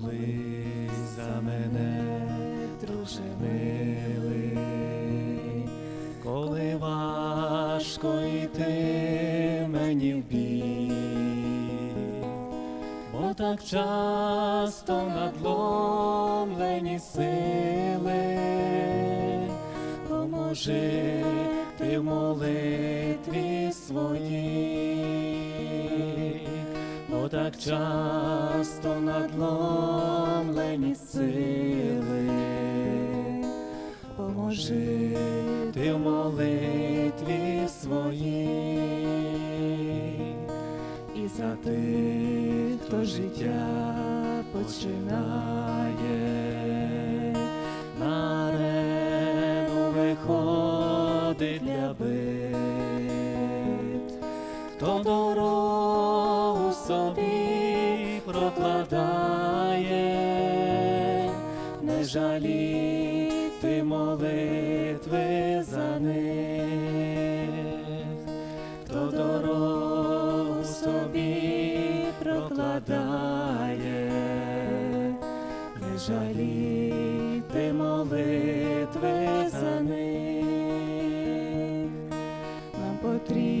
Помолись за мене, друже милий, коли важко йти мені в бій, бо так часто надломлені сили, поможи ти в молитві своїй, так часто надломлені сили, поможи ти в молитві своїй і за тих, хто життя починає, на арену виходить прокладає, не жаліти молитви за них, хто дорогу собі прокладає, не жаліти молитви за них, нам потрібні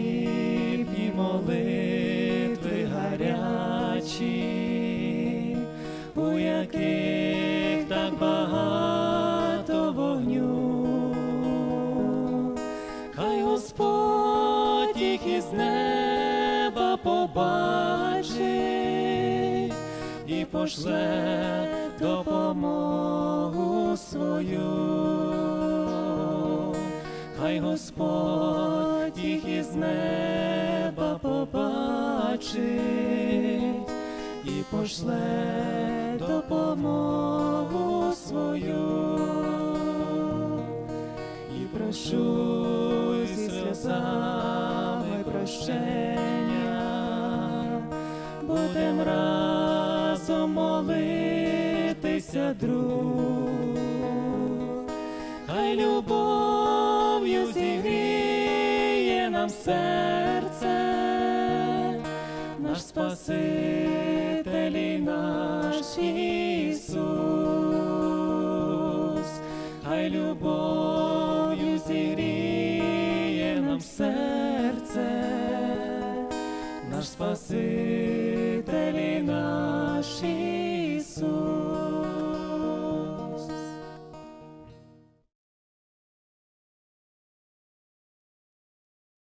пошле допомогу свою. Хай Господь їх із неба побачить і пошле допомогу свою і прошу зі сльозами прощення, будем разом молитися, друг, хай любов'ю зігріє нам серце, наш Спаситель і наш Ісус, хай любов'ю зігріє нам серце, наш Спаситель